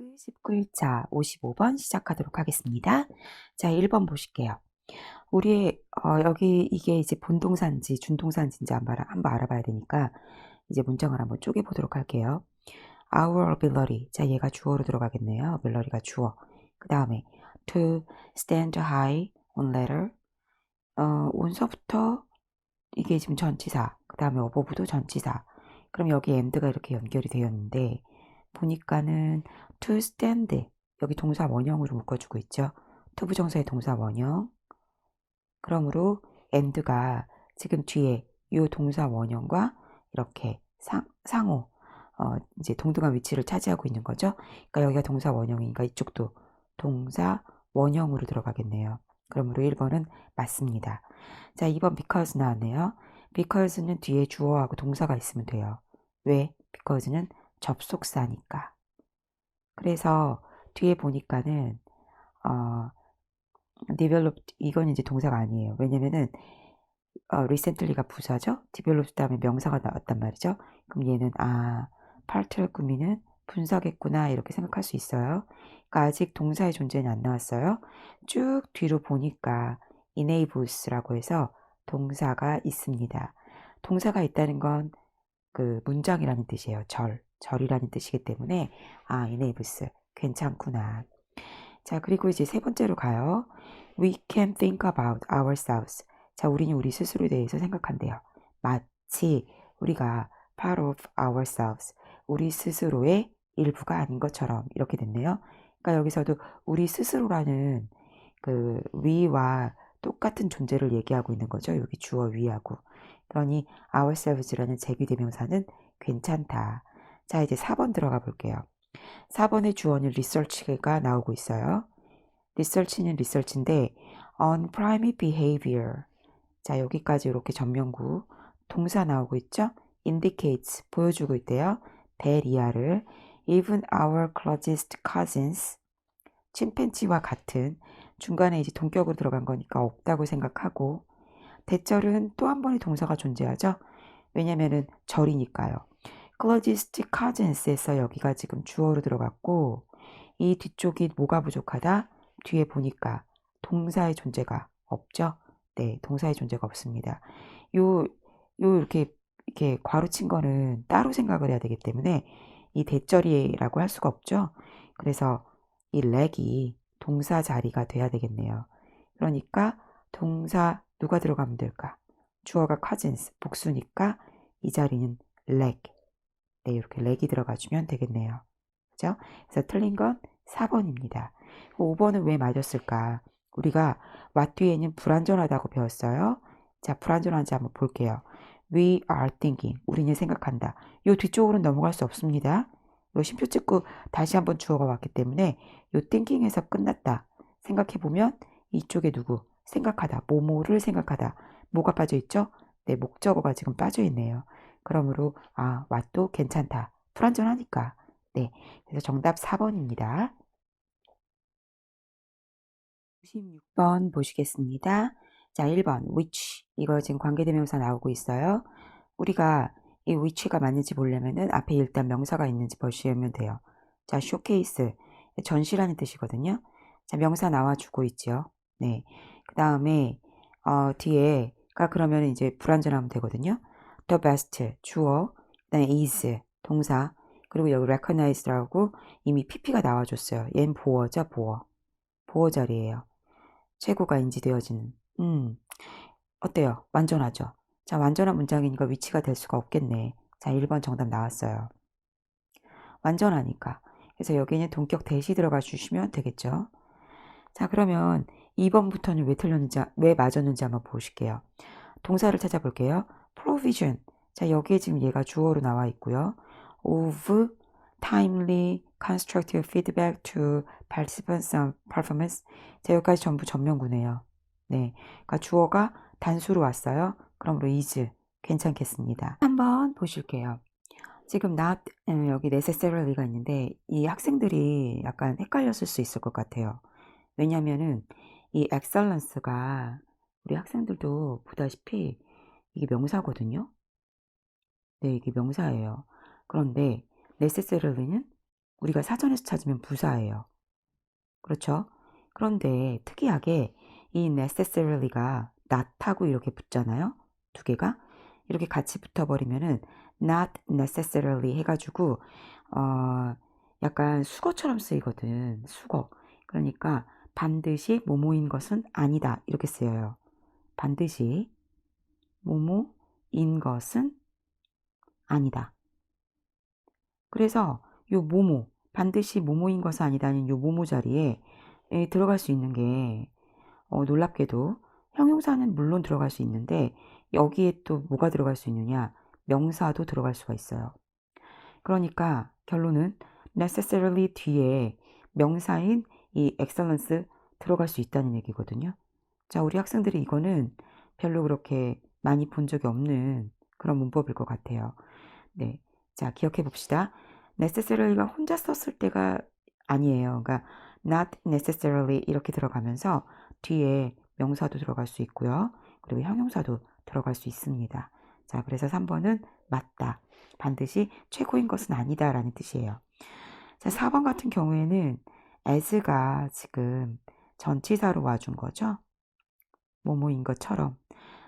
그 19일차 55번 시작하도록 하겠습니다. 자, 1번 보실게요. 우리의 어, 여기 이게 이제 본동사인지 준동사인지 한번, 알아- 한번 알아봐야 되니까 이제 문장을 한번 쪼개 보도록 할게요. Our ability. 자, 얘가 주어로 들어가겠네요. ability가 주어. 그 다음에 to stand high on ladder. 어, 온서부터 이게 지금 전치사. 그 다음에 어버브도 전치사. 그럼 여기 and가 이렇게 연결이 되었는데 보니까는 to stand 여기 동사 원형으로 묶어주고 있죠. to 부정사의 동사 원형. 그러므로 and가 지금 뒤에 이 동사 원형과 이렇게 상, 상호 어, 이제 동등한 위치를 차지하고 있는 거죠. 그러니까 여기가 동사 원형이니까 이쪽도 동사 원형으로 들어가겠네요. 그러므로 1번은 맞습니다. 자, 2번 because 나왔네요. because는 뒤에 주어하고 동사가 있으면 돼요. 왜? because는 접속사니까. 그래서 뒤에 보니까는 어, developed 이건 이제 동사가 아니에요. 왜냐면은 어, recently가 부사죠. developed 다음에 명사가 나왔단 말이죠. 그럼 얘는 아 파트를 꾸미는 분사겠구나 이렇게 생각할 수 있어요. 그러니까 아직 동사의 존재는 안 나왔어요. 쭉 뒤로 보니까 enables라고 해서 동사가 있습니다. 동사가 있다는 건 그 문장이라는 뜻이에요. 절, 절이라는 뜻이기 때문에 아 enables 괜찮구나. 자 그리고 이제 세 번째로 가요. We can think about ourselves. 자 우리는 우리 스스로에 대해서 생각한대요. 마치 우리가 part of ourselves. 우리 스스로의 일부가 아닌 것처럼 이렇게 됐네요. 그러니까 여기서도 우리 스스로라는 그 we와 똑같은 존재를 얘기하고 있는 거죠. 여기 주어 we하고. 그러니 ourselves라는 제비 대명사는 괜찮다. 자, 이제 4번 들어가 볼게요. 4번의 주어는 research가 나오고 있어요. research는 research인데 on primary behavior. 자, 여기까지 이렇게 전명구 동사 나오고 있죠? indicates 보여주고 있대요. 대리아를 even our closest cousins 침팬지와 같은 중간에 이제 동격으로 들어간 거니까 없다고 생각하고 대절은 또 한 번의 동사가 존재하죠. 왜냐면은 절이니까요. Closest cousins에서 여기가 지금 주어로 들어갔고 이 뒤쪽이 뭐가 부족하다? 뒤에 보니까 동사의 존재가 없죠. 네, 동사의 존재가 없습니다. 요, 요 이렇게 이렇게 괄호친 거는 따로 생각을 해야 되기 때문에 이 대절이라고 할 수가 없죠. 그래서 이 렉이 동사 자리가 돼야 되겠네요. 그러니까 동사 누가 들어가면 될까? 주어가 cousins, 복수니까 이 자리는 leg. 네, 이렇게 leg이 들어가주면 되겠네요. 그죠? 그래서 틀린 건 4번입니다. 5번은 왜 맞았을까? 우리가 what 뒤에는 불완전하다고 배웠어요. 자, 불완전한지 한번 볼게요. We are thinking. 우리는 생각한다. 요 뒤쪽으로는 넘어갈 수 없습니다. 요 심표 찍고 다시 한번 주어가 왔기 때문에 요 thinking에서 끝났다. 생각해보면 이쪽에 누구? 생각하다. 뭐뭐를 생각하다. 뭐가 빠져 있죠? 네, 목적어가 지금 빠져 있네요. 그러므로 아, 왓도 괜찮다. 불완전하니까. 네. 그래서 정답 4번입니다. 96번 보시겠습니다. 자, 1번 which 이거 지금 관계대명사 나오고 있어요. 우리가 이 which가 맞는지 보려면은 앞에 일단 명사가 있는지 보시면 돼요. 자, 쇼케이스 전시라는 뜻이거든요. 자, 명사 나와주고 있죠. 네. 그 다음에 어, 뒤에가 그러면 이제 불완전하면 되거든요. The best 주어, 그다음에 is 동사, 그리고 여기 recognize라고 이미 pp가 나와줬어요. 얘는 보어죠, 보어. 보어 자리예요. 최고가 인지되어지는. 음, 어때요? 완전하죠? 자, 완전한 문장이니까 위치가 될 수가 없겠네. 자, 1번 정답 나왔어요. 완전하니까. 그래서 여기는 동격 대시 들어가 주시면 되겠죠. 자, 그러면 2번부터는 왜 틀렸는지, 왜 맞았는지 한번 보실게요. 동사를 찾아볼게요. provision. 자, 여기에 지금 얘가 주어로 나와 있고요. of timely constructive feedback to participants performance. 자, 여기까지 전부 전명구네요. 네. 그러니까 주어가 단수로 왔어요. 그러므로 is 괜찮겠습니다. 한번 보실게요. 지금 not 음, 여기 necessarily가 있는데 이 학생들이 약간 헷갈렸을 수 있을 것 같아요. 왜냐면은 이 excellence가 우리 학생들도 보다시피 이게 명사거든요. 네, 이게 명사예요. 그런데 necessary는 우리가 사전에서 찾으면 부사예요. 그렇죠? 그런데 특이하게 이 necessarily가 not하고 이렇게 붙잖아요. 두 개가 이렇게 같이 붙어버리면은 not necessarily 해가지고 어 약간 수거처럼 쓰이거든. 수거. 그러니까 반드시 뭐뭐인 것은 아니다 이렇게 쓰여요. 반드시 뭐뭐인 것은 아니다. 그래서 요 뭐뭐 반드시 뭐뭐인 것은 아니다는 요 뭐뭐 자리에 에, 들어갈 수 있는 게 어, 놀랍게도 형용사는 물론 들어갈 수 있는데 여기에 또 뭐가 들어갈 수 있느냐 명사도 들어갈 수가 있어요. 그러니까 결론은 necessarily 뒤에 명사인 이 excellence 들어갈 수 있다는 얘기거든요. 자, 우리 학생들이 이거는 별로 그렇게 많이 본 적이 없는 그런 문법일 것 같아요. 네. 자, 기억해 봅시다. necessarily,가 혼자 썼을 때가 아니에요. 그러니까 not necessarily 이렇게 들어가면서 뒤에 명사도 들어갈 수 있고요. 그리고 형용사도 들어갈 수 있습니다. 자, 그래서 3번은 맞다. 반드시 최고인 것은 아니다 라는 뜻이에요. 자, 4번 같은 경우에는 as가 지금 전치사로 와준 거죠. 뭐뭐인 것처럼.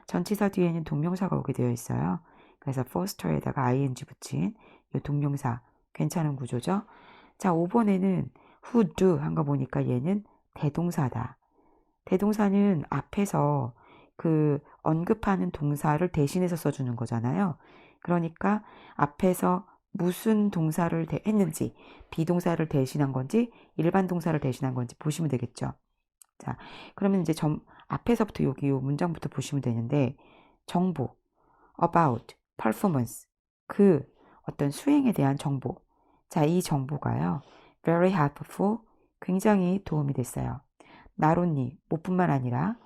전치사 뒤에는 동명사가 오게 되어 있어요. 그래서 foster에다가 ing 붙인 이 동명사 괜찮은 구조죠. 자, 5번에는 who do 한 거 보니까 얘는 대동사다. 대동사는 앞에서 그 언급하는 동사를 대신해서 써주는 거잖아요. 그러니까 앞에서 무슨 동사를 대, 했는지 비동사를 대신한 건지 일반 동사를 대신한 건지 보시면 되겠죠. 자, 그러면 이제 점 앞에서부터 여기 요 문장부터 보시면 되는데 정보 about performance 그 어떤 수행에 대한 정보. 자, 이 정보가요. very helpful 굉장히 도움이 됐어요. 나론니 뭐뿐만 아니라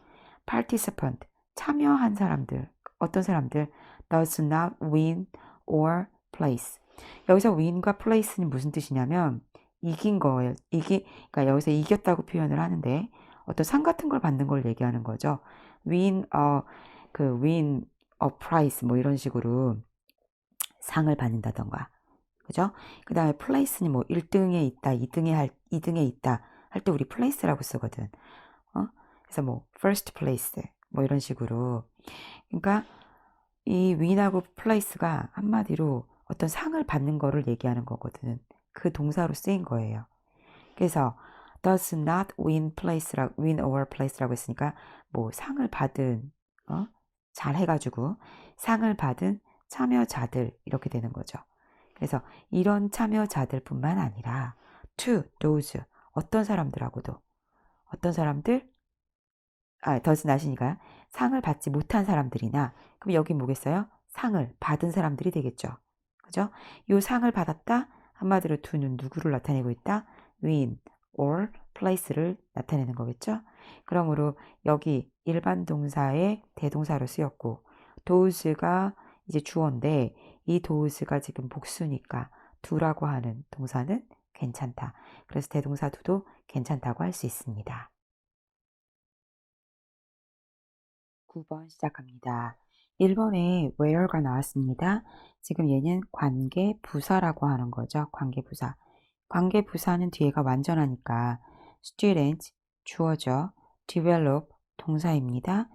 participant 참여한 사람들 어떤 사람들 does not win or place 여기서 win과 place는 무슨 뜻이냐면 이긴 거예요. 이기 그러니까 여기서 이겼다고 표현을 하는데 어떤 상 같은 걸 받는 걸 얘기하는 거죠. win 어그 win a prize 뭐 이런 식으로 상을 받는다던가 그죠? 그 다음에 place는 뭐 1등에 있다, 2등에 할, 2등에 있다 할 때 우리 place라고 쓰거든. 어? 그래서 뭐 first place 뭐 이런 식으로. 그러니까 이 win하고 place가 한마디로 어떤 상을 받는 거를 얘기하는 거거든. 그 동사로 쓰인 거예요. 그래서 does not win place라고 win over place라고 했으니까 뭐 상을 받은 어? 잘 해가지고 상을 받은 참여자들 이렇게 되는 거죠. 그래서 이런 참여자들뿐만 아니라 to those 어떤 사람들하고도 어떤 사람들 아 does not이니까 상을 받지 못한 사람들이나 그럼 여기 뭐겠어요? 상을 받은 사람들이 되겠죠. 그죠? 요 상을 받았다 한마디로 to는 누구를 나타내고 있다? win or place를 나타내는 거겠죠. 그러므로 여기 일반 동사의 대동사로 쓰였고 those가 이제 주어인데 이 도우스가 지금 복수니까 두라고 하는 동사는 괜찮다. 그래서 대동사 두도 괜찮다고 할 수 있습니다. 9번 시작합니다. 1번에 where가 나왔습니다. 지금 얘는 관계 부사라고 하는 거죠. 관계 부사. 관계 부사는 뒤에가 완전하니까 student 주어죠. develop 동사입니다.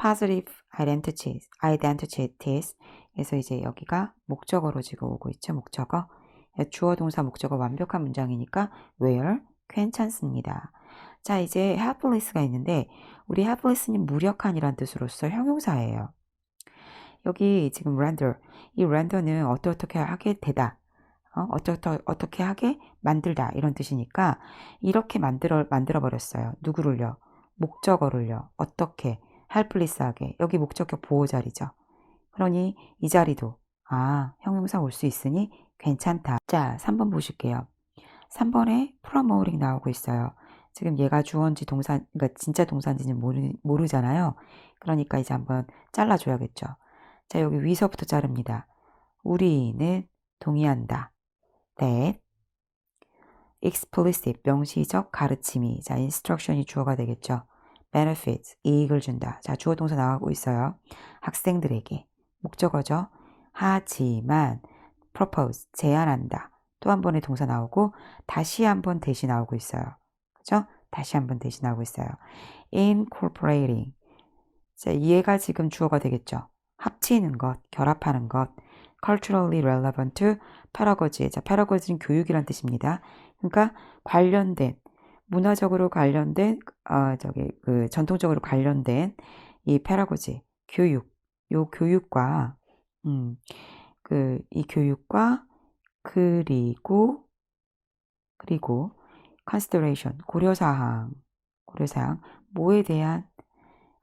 positive identities, identities. 그래서 이제 여기가 목적어로 지금 오고 있죠. 목적어. 주어 동사 목적어 완벽한 문장이니까 where 괜찮습니다. 자, 이제 helpless가 있는데 우리 helpless는 무력한이란 뜻으로서 형용사예요. 여기 지금 render, 이 render는 어떻게 하게 되다. 어, 어떻게, 어떻게 하게 만들다 이런 뜻이니까 이렇게 만들어 만들어 버렸어요. 누구를요? 목적어를요. 어떻게 헬플리스하게 여기 목적격 보호 자리죠. 그러니 이 자리도 아 형용사 올 수 있으니 괜찮다. 자 3번 보실게요. 3번에 프로모링 나오고 있어요. 지금 얘가 주어인지 동사 그러니까 진짜 동사인지는 모르, 모르잖아요. 그러니까 이제 한번 잘라줘야겠죠. 자 여기 위서부터 자릅니다. 우리는 동의한다. That explicit 명시적 가르침이 자 instruction이 주어가 되겠죠. benefits, 이익을 준다. 자, 주어 동사 나가고 있어요. 학생들에게. 목적어죠. 하지만 propose, 제안한다. 또 한 번의 동사 나오고 다시 한 번 대시 나오고 있어요. 그죠? 다시 한 번 대시 나오고 있어요. incorporating. 자, 얘가 지금 주어가 되겠죠. 합치는 것, 결합하는 것. Culturally relevant to pedagogy. 자, pedagogy는 교육이란 뜻입니다. 그러니까 관련된 문화적으로 관련된 어 저기 그 전통적으로 관련된 이 pedagogy 교육 요 교육과 음 그 이 교육과 그리고 그리고 consideration 고려 사항 고려 사항 뭐에 대한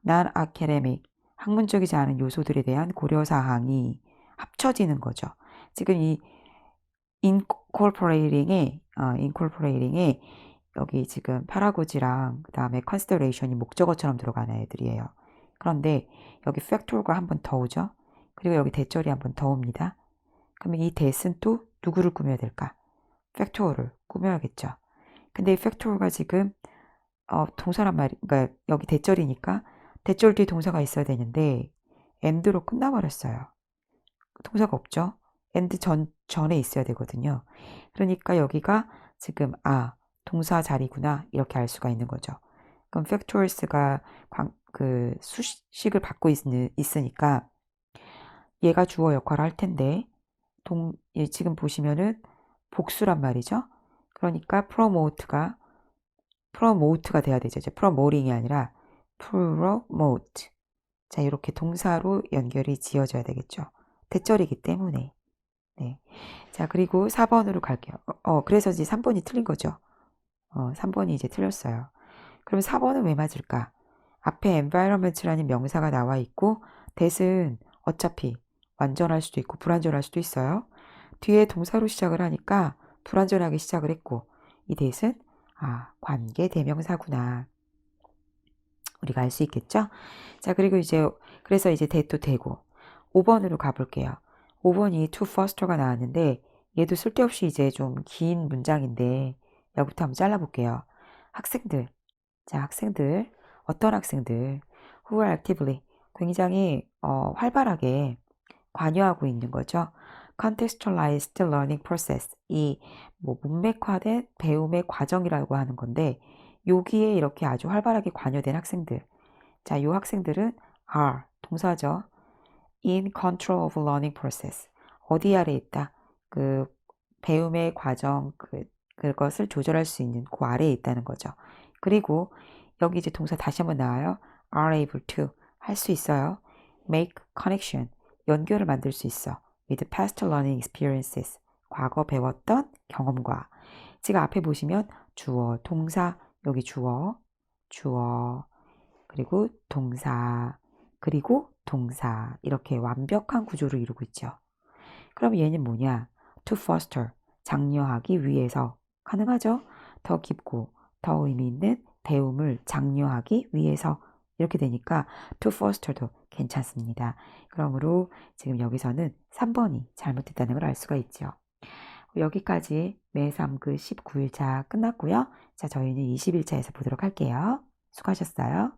non academic 학문적이지 않은 요소들에 대한 고려 사항이 합쳐지는 거죠. 지금 이 incorporating에 어 incorporating에 여기 지금 paragogy랑 그다음에 consideration이 목적어처럼 들어가는 애들이에요. 그런데 여기 factor가 한 번 더 오죠. 그리고 여기 대절이 한 번 더 옵니다. 그러면 이 대은 또 누구를 꾸며야 될까? factor를 꾸며야겠죠. 근데 이 factor가 지금 어 동사란 말이 그러니까 여기 대절이니까 대절 뒤에 동사가 있어야 되는데 and로 끝나 버렸어요. 동사가 없죠. and 전 전에 있어야 되거든요. 그러니까 여기가 지금 아 동사 자리구나 이렇게 알 수가 있는 거죠. 그럼 factors가 광, 그 수식을 받고 있, 있으니까 얘가 주어 역할을 할 텐데 동 예, 지금 보시면은 복수란 말이죠. 그러니까 promote가 promote가 돼야 되죠. 이제 promoting이 아니라 promote. 자, 이렇게 동사로 연결이 지어져야 되겠죠. 대절이기 때문에. 네. 자, 그리고 4번으로 갈게요. 어, 어, 그래서 이제 3번이 틀린 거죠. 어, 3번이 이제 틀렸어요. 그럼 4번은 왜 맞을까? 앞에 environment라는 명사가 나와 있고 that은 어차피 완전할 수도 있고 불완전할 수도 있어요. 뒤에 동사로 시작을 하니까 불완전하게 시작을 했고 이 that은 아, 관계 대명사구나. 우리가 알 수 있겠죠? 자, 그리고 이제 그래서 이제 that도 되고 5번으로 가볼게요. 5번이 to foster가 나왔는데 얘도 쓸데없이 이제 좀 긴 문장인데 여기부터 한번 잘라볼게요. 학생들. 자, 학생들. 어떤 학생들? who are actively. 굉장히 어, 활발하게 관여하고 있는 거죠. contextualized learning process. 이 뭐 문맥화된 배움의 과정이라고 하는 건데 여기에 이렇게 아주 활발하게 관여된 학생들. 자, 이 학생들은 are 동사죠. In control of learning process. 어디 아래 있다? 그 배움의 과정 그 그것을 조절할 수 있는 그 아래에 있다는 거죠. 그리고 여기 이제 동사 다시 한번 나와요. are able to 할 수 있어요. make connection 연결을 만들 수 있어. with past learning experiences 과거 배웠던 경험과 지금 앞에 보시면 주어, 동사, 여기 주어, 주어, 그리고 동사, 그리고 동사 이렇게 완벽한 구조를 이루고 있죠. 그럼 얘는 뭐냐? to foster 장려하기 위해서 가능하죠? 더 깊고 더 의미 있는 배움을 장려하기 위해서 이렇게 되니까 to foster도 괜찮습니다. 그러므로 지금 여기서는 3번이 잘못됐다는 걸 알 수가 있죠. 여기까지 매3그 19일차 끝났고요. 자, 저희는 20일차에서 보도록 할게요. 수고하셨어요.